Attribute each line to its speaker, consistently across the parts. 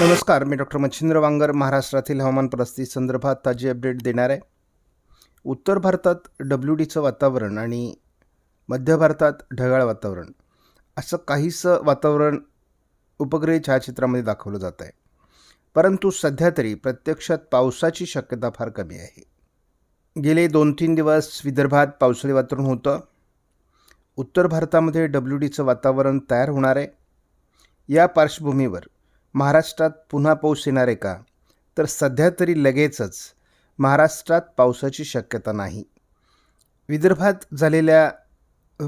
Speaker 1: नमस्कार मी डॉक्टर मच्छिंद्र वांगर महाराष्ट्रातील हवामान परिस्थिती संदर्भात ताजी अपडेट देणार आहे. उत्तर भारतात डब्ल्यू डीचं वातावरण आणि मध्य भारतात ढगाळ वातावरण असं काहीसं वातावरण उपग्रही छायाचित्रामध्ये दाखवलं जात आहे. परंतु सध्या तरी प्रत्यक्षात पावसाची शक्यता फार कमी आहे. गेले दोन तीन दिवस विदर्भात पावसाळी वातावरण होतं. उत्तर भारतामध्ये डब्ल्यू डीचं वातावरण तयार होणार आहे. या पार्श्वभूमीवर महाराष्ट्रात पुन्हा पाऊस येणार आहे का? तर सध्या तरी लगेचच महाराष्ट्रात पावसाची शक्यता नाही. विदर्भात झालेल्या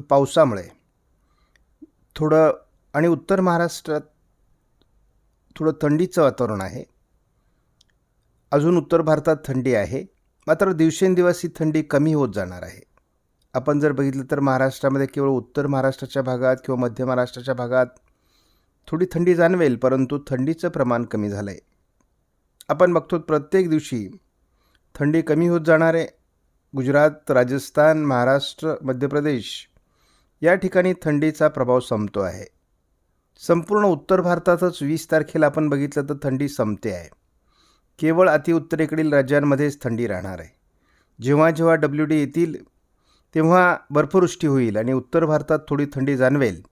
Speaker 1: पावसामुळे थोडं आणि उत्तर महाराष्ट्रात थोडं थंडीचं वातावरण आहे. अजून उत्तर भारतात थंडी आहे. मात्र दिवसेंदिवस ही थंडी कमी होत जाणार आहे. आपण जर बघितलं तर महाराष्ट्रामध्ये केवळ उत्तर महाराष्ट्राच्या भागात किंवा मध्य महाराष्ट्राच्या भागात थोडी थंडी जाणवेल परंतु थंडीचं प्रमाण कमी झालं आहे आपण बघतो प्रत्येक दिवशी थंडी कमी होत जाणार आहे. गुजरात राजस्थान महाराष्ट्र मध्य प्रदेश या ठिकाणी थंडीचा प्रभाव संपतो आहे. संपूर्ण उत्तर भारतातच वीस तारखेला आपण बघितलं तर थंडी संपते आहे. केवळ अतिउत्तरेकडील राज्यांमध्येच थंडी राहणार आहे. जेव्हा जेव्हा डब्ल्यू डी येतील तेव्हा बर्फवृष्टी होईल आणि उत्तर भारतात थोडी थंडी जाणवेल.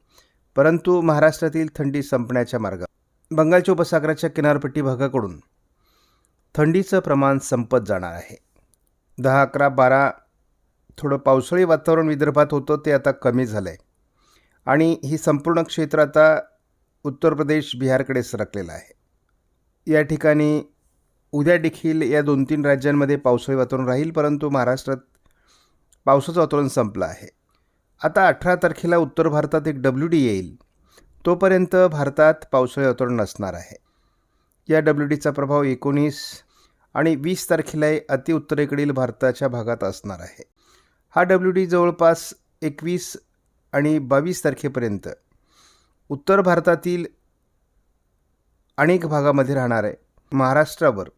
Speaker 1: परंतु महाराष्ट्रातील थंडी संपण्याच्या मार्गावर. बंगालच्या उपसागराच्या किनारपट्टी भागाकडून थंडीचं प्रमाण संपत जाणार आहे. दहा अकरा बारा थोडं पावसाळी वातावरण विदर्भात होतं ते आता कमी झालं आहे आणि ही संपूर्ण क्षेत्र आता उत्तर प्रदेश बिहारकडे सरकलेलं आहे. या ठिकाणी उद्या देखील या दोन तीन राज्यांमध्ये पावसाळी वातावरण राहील परंतु महाराष्ट्रात पावसाचं वातावरण संपलं आहे. आता अठरा तारखेला उत्तर भारतात एक डब्ल्यू डी येईल. तोपर्यंत भारतात पावसाळी वातावरण नसणार आहे. या डब्ल्यू डीचा प्रभाव एकोणीस आणि वीस तारखेला अतिउत्तरेकडील भारताच्या भागात असणार आहे. हा डब्ल्यू डी जवळपास एकवीस आणि बावीस तारखेपर्यंत उत्तर भारतातील अनेक भागामध्ये राहणार आहे. महाराष्ट्रावर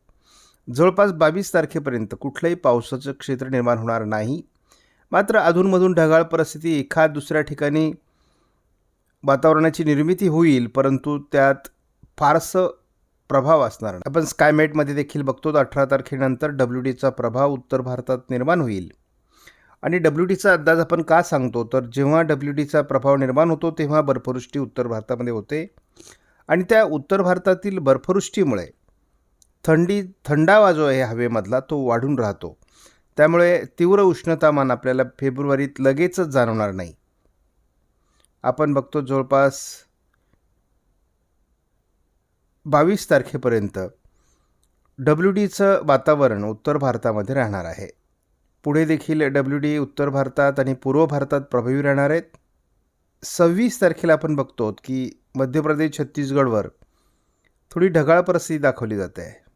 Speaker 1: जवळपास बावीस तारखेपर्यंत कुठलंही पावसाचं क्षेत्र निर्माण होणार नाही. मात्र अधूनमधून ढगाळ परिस्थिती एखाद दुसऱ्या ठिकाणी वातावरणाची निर्मिती होईल परंतु त्यात फारसं प्रभाव असणार नाही. आपण स्कायमेटमध्ये देखील बघतो अठरा तारखेनंतर डब्ल्यू डीचा प्रभाव उत्तर भारतात निर्माण होईल. आणि डब्ल्यू डीचा अंदाज आपण का सांगतो? तर जेव्हा डब्ल्यू डीचा प्रभाव निर्माण होतो तेव्हा बर्फवृष्टी उत्तर भारतामध्ये होते. आणि त्या उत्तर भारतातील बर्फवृष्टीमुळे थंडी थंडावा जो आहे हवेमधला तो वाढून राहतो. त्यामुळे तीव्र उष्णतामान आपल्याला फेब्रुवारीत लगेचच जाणवणार नाही. आपण बघतो जवळपास बावीस तारखेपर्यंत डब्ल्यू डीचं वातावरण उत्तर भारतामध्ये राहणार आहे. पुढे देखील डब्ल्यू डी उत्तर भारतात आणि पूर्व भारतात प्रभावी राहणार आहेत. सव्वीस तारखेला आपण बघतो की मध्य प्रदेश छत्तीसगडवर थोडी ढगाळ परिस्थिती दाखवली जाते. आहे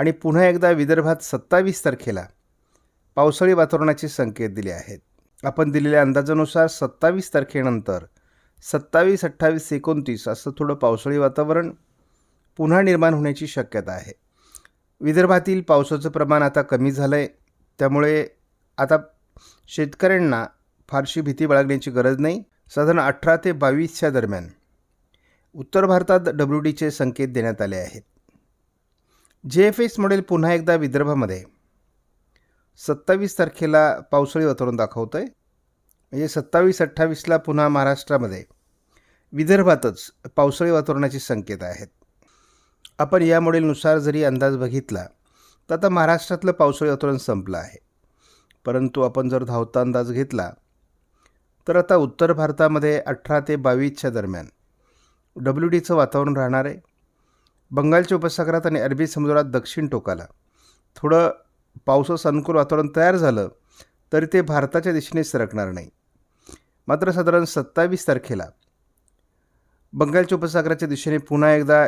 Speaker 1: आणि पुन्हा एकदा विदर्भात सत्तावीस तारखेला पावसाळी वातावरणाचे संकेत दिले आहेत. आपण दिलेल्या अंदाजानुसार सत्तावीस तारखेनंतर सत्तावीस अठ्ठावीस एकोणतीस असं थोडं पावसाळी वातावरण पुन्हा निर्माण होण्याची शक्यता आहे. विदर्भातील पावसाचं प्रमाण आता कमी झालं आहे त्यामुळे आता शेतकऱ्यांना फारशी भीती बाळगण्याची गरज नाही. साधारण अठरा ते बावीसच्या दरम्यान उत्तर भारतात डब्ल्यू डीचे संकेत देण्यात आले आहेत. जे एफ एस मॉडेल पुन्हा एकदा विदर्भामध्ये सत्तावीस तारखेला पावसाळी वातावरण दाखवतं आहे म्हणजे सत्तावीस अठ्ठावीसला पुन्हा महाराष्ट्रामध्ये विदर्भातच पावसाळी वातावरणाचे संकेत आहेत. आपण या मॉडेलनुसार जरी अंदाज बघितला तर आता महाराष्ट्रातलं पावसाळी वातावरण संपलं आहे. परंतु आपण जर धावता अंदाज घेतला तर आता उत्तर भारतामध्ये अठरा ते बावीसच्या दरम्यान डब्ल्यू डीचं वातावरण राहणार आहे. बंगालच्या उपसागरात आणि अरबी समुद्रात दक्षिण टोकाला. थोडं पावसाचं अनुकूल वातावरण तयार झालं तरी ते भारताच्या दिशेने सरकणार नाही. मात्र साधारण सत्तावीस तारखेला बंगालच्या उपसागराच्या दिशेने पुन्हा एकदा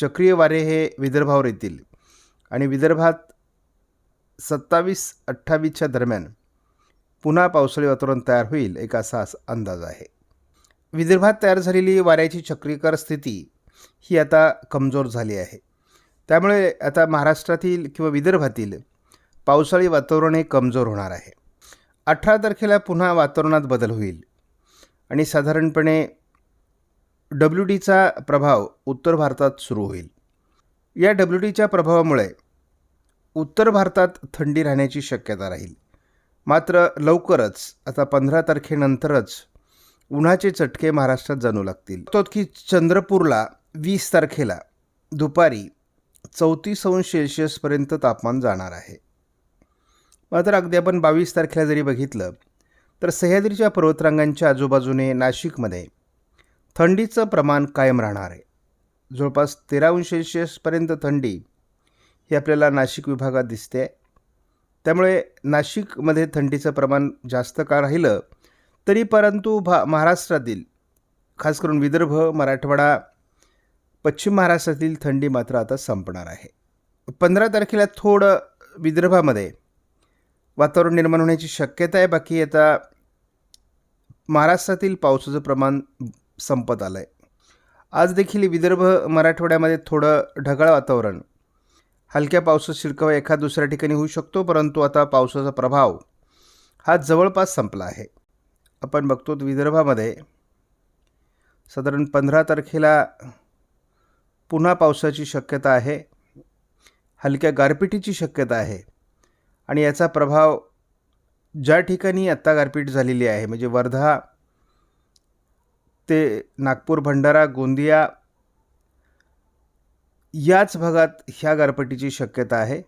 Speaker 1: चक्रीय वारे हे विदर्भावर येतील आणि विदर्भात सत्तावीस अठ्ठावीसच्या दरम्यान पुन्हा पावसाळी वातावरण तयार होईल एक असा अंदाज आहे. विदर्भात तयार झालेली वाऱ्याची चक्रीकर स्थिती ही आता कमजोर झाली आहे. त्यामुळे आता महाराष्ट्रातील किंवा विदर्भातील पावसाळी वातावरण हे कमजोर होणार आहे. अठरा तारखेला पुन्हा वातावरणात बदल होईल. आणि साधारणपणे डब्ल्यू डीचा प्रभाव उत्तर भारतात सुरू होईल. या डब्ल्यू डीच्या प्रभावामुळे उत्तर भारतात थंडी राहण्याची शक्यता राहील. मात्र लवकरच आता पंधरा तारखेनंतरच उन्हाचे चटके महाराष्ट्रात जाणू लागतील. तो की चंद्रपूरला वीस तारखेला दुपारी चौतीस अंश सेल्शियसपर्यंत तापमान जाणार आहे. मात्र अगदी आपण बावीस तारखेला जरी बघितलं तर सह्याद्रीच्या पर्वतरांगांच्या आजूबाजूने नाशिकमध्ये थंडीचं प्रमाण कायम राहणार आहे. जवळपास तेरा अंश सेल्शियसपर्यंत थंडी ही आपल्याला नाशिक विभागात दिसते. त्यामुळे नाशिकमध्ये थंडीचं प्रमाण जास्त काळ राहिलं तरी परंतु भा महाराष्ट्रातील खास करून विदर्भ मराठवाडा पश्चिम महाराष्ट्रातील थंडी मात्र आता संपणार आहे. पंधरा तारखेला थोडं विदर्भामध्ये वातावरण निर्माण होण्याची शक्यता आहे. बाकी आता महाराष्ट्रातील पावसाचं प्रमाण संपत आलं आहे आज देखील विदर्भ मराठवाड्यामध्ये थोडं ढगाळ वातावरण. हलक्या पावसाचा शिरकाव एखाद दुसऱ्या ठिकाणी होऊ शकतो परंतु आता पावसाचा प्रभाव हा जवळपास संपला आहे. आपण बघतो विदर्भामध्ये साधारण पंधरा तारखेला पुन्हा पावसाची शक्यता आहे. हलक्या गारपिटीची शक्यता आहे. आणि याचा प्रभाव ज्या ठिकाणी आत्ता गारपीट झालेली आहे म्हणजे वर्धा ते नागपूर भंडारा गोंदिया याच भागात ह्या गारपिटीची शक्यता आहे.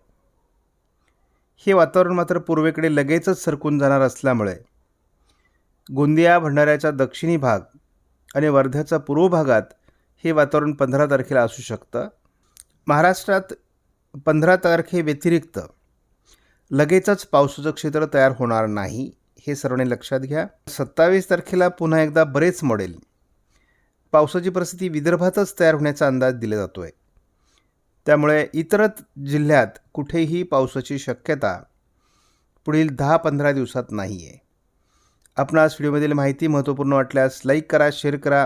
Speaker 1: हे वातावरण मात्र पूर्वेकडे लगेचच सरकून जाणार असल्यामुळे गोंदिया भंडाऱ्याचा दक्षिणी भाग आणि वर्ध्याचा पूर्व भागात हे वातावरण पंधरा तारखेला असू शकतं. महाराष्ट्रात पंधरा तारखे व्यतिरिक्त लगेचच पावसाचं क्षेत्र तयार होणार नाही हे सर्वांनी लक्षात घ्या. सत्तावीस तारखेला पुन्हा एकदा बरेच मॉडेल पावसाची परिस्थिती विदर्भातच तयार होण्याचा अंदाज दिला जातो आहे त्यामुळे इतर जिल्ह्यात कुठेही पावसाची शक्यता पुढील दहा पंधरा दिवसात नाही आहे आपणास व्हिडिओमधील माहिती महत्त्वपूर्ण वाटल्यास लाईक करा शेअर करा.